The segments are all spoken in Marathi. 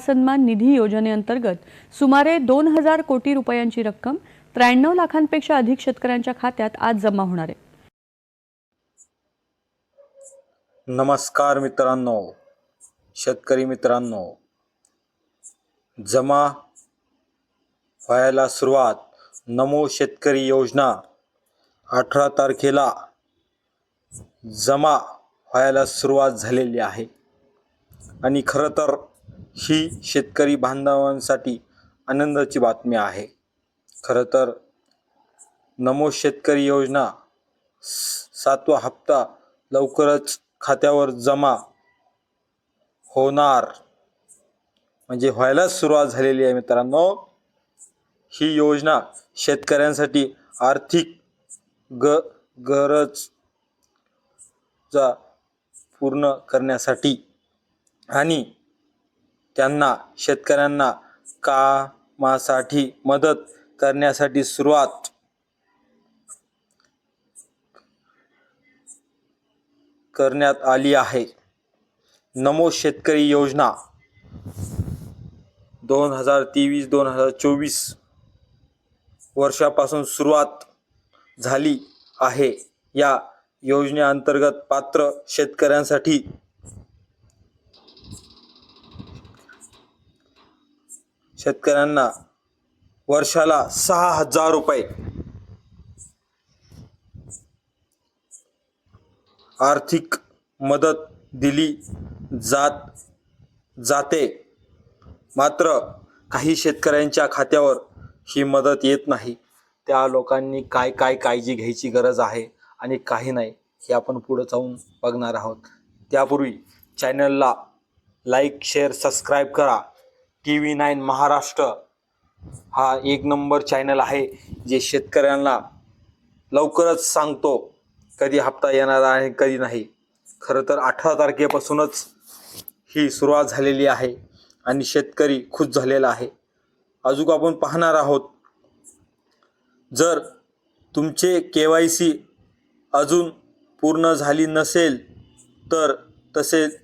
सन्मान निधी योजनेअंतर्गत सुमारे दोन हजार कोटी रुपयांची रक्कम त्र्याण्णव लाखांपेक्षा अधिक शेतकऱ्यांच्या खात्यात आज जमा होणार आहे. नमस्कार मित्रांनो. शेतकरी मित्रांनो. जमा व्हायला सुरुवात नमो शेतकरी योजना अठरा तारखेला जमा व्हायला सुरुवात झालेली आहे. आणि खरं तर ही शेतकरी बांधवांसाठी आनंदाची बातमी आहे. खरं तर नमो शेतकरी योजना सातवा हप्ता लवकरच खात्यावर जमा होणार. म्हणजे व्हायलाच सुरुवात झालेली आहे मित्रांनो. ही योजना शेतकऱ्यांसाठी आर्थिक ग गरज पूर्ण करण्यासाठी आणि त्यांना शेतकऱ्यांना कामासाठी मदत करण्यासाठी सुरुवात. करण्यात आली आहे. नमो शेतकरी योजना. दोन हजार तेवीस दोन हजार चोवीस वर्षापासून सुरुवात झाली आहे. या योजनेअंतर्गत पात्र शेतकऱ्यांसाठी शेतकऱ्यांना वर्षाला सहा हजार रुपये. आर्थिक मदत दिली जात जाते. मात्र काही शेतकऱ्यांच्या खात्यावर ही मदत येत नाही. त्या लोकांनी काय काय काळजी घ्यायची गरज आहे आणि काही नाही हे आपण पुढं जाऊन बघणार आहोत. त्यापूर्वी चॅनलला लाईक शेअर सबस्क्राईब करा. टी व्ही नाईन महाराष्ट्र हा एक नंबर चॅनल आहे जे शेतकऱ्यांना लवकरच सांगतो कधी हप्ता येणार आहे कधी नाही. खरं तर अठरा तारखेपासूनच ही सुरुवात झालेली आहे आणि शेतकरी खुश झालेला आहे. अजून आपण पाहणार आहोत जर तुमचे के वाय सी अजून पूर्ण झाली नसेल तर तसेच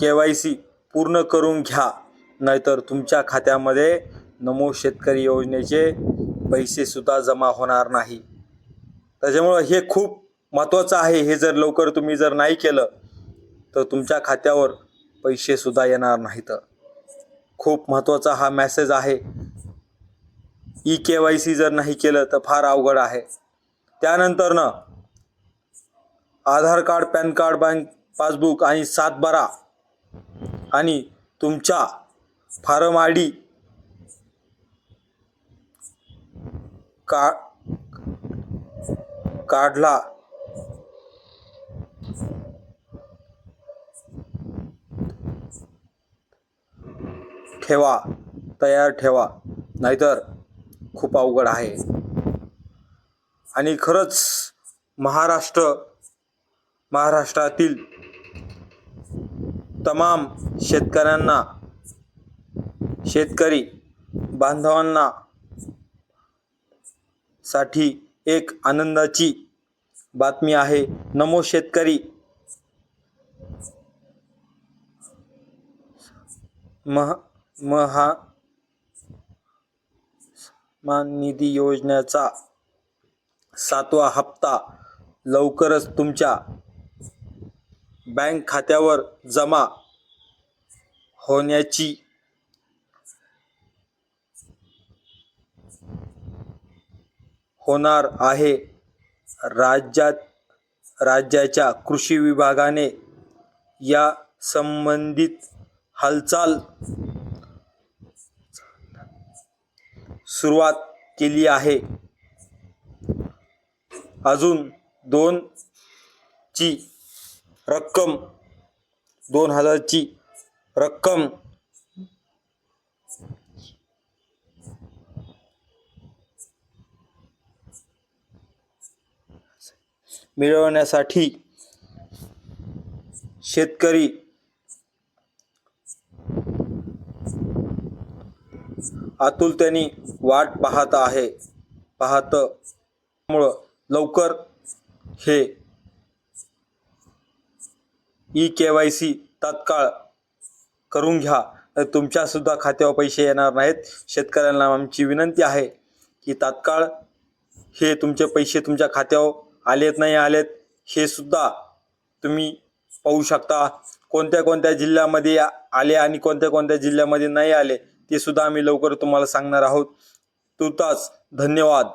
के वाय सी पूर्ण करून घ्या. नाहीतर तुमच्या खात्यामध्ये नमो शेतकरी योजनेचे पैसेसुद्धा जमा होणार नाही. त्याच्यामुळं हे खूप महत्त्वाचं आहे. हे जर लवकर तुम्ही जर नाही केलं तर तुमच्या खात्यावर पैसेसुद्धा येणार नाहीत. खूप महत्त्वाचा हा मॅसेज आहे. ई के वाय सी जर नाही केलं तर फार अवघड आहे. त्यानंतर ना Aadhaar card PAN card bank passbook आणि सातबारा आणि तुमच्या फारम आय डी का काढला. ठेवा तयार ठेवा नाहीतर खूप अवघड आहे. आणि खरंच महाराष्ट्र महाराष्ट्रातील तमाम शेतकऱ्यांना शेतकरी बांधवांना साठी एक आनंदाची बातमी आहे. नमो शेतकरी. महा महा निधी योजनेचा सातवा हप्ता लवकरच तुमच्या बँक खात्यावर जमा होण्याची होणार आहे. राज्यात राज्याच्या कृषी विभागाने या संबंधित हालचाल सुरुवात केली आहे. अजून दोन ची रक्कम. दोन हजारची रक्कम. मिळवण्यासाठी शेतकरी आतुलतेने वाट पाहत आहे. पाहत लवकर हे ई के वाय सी तात्काळ करून घ्या. तर तुमच्यासुद्धा खात्यावर पैसे येणार नाहीत. शेतकऱ्यांना आमची विनंती आहे की तात्काळ हे तुमचे पैसे तुमच्या खात्यावर आलेत नाही आलेत हे सुद्धा तुम्ही पाहू शकता. कोणत्या कोणत्या जिल्ह्यामध्ये आले आणि कोणत्या कोणत्या जिल्ह्यामध्ये नाही आले ते सुद्धा आम्ही लवकर तुम्हाला सांगणार आहोत. तुर्तास धन्यवाद.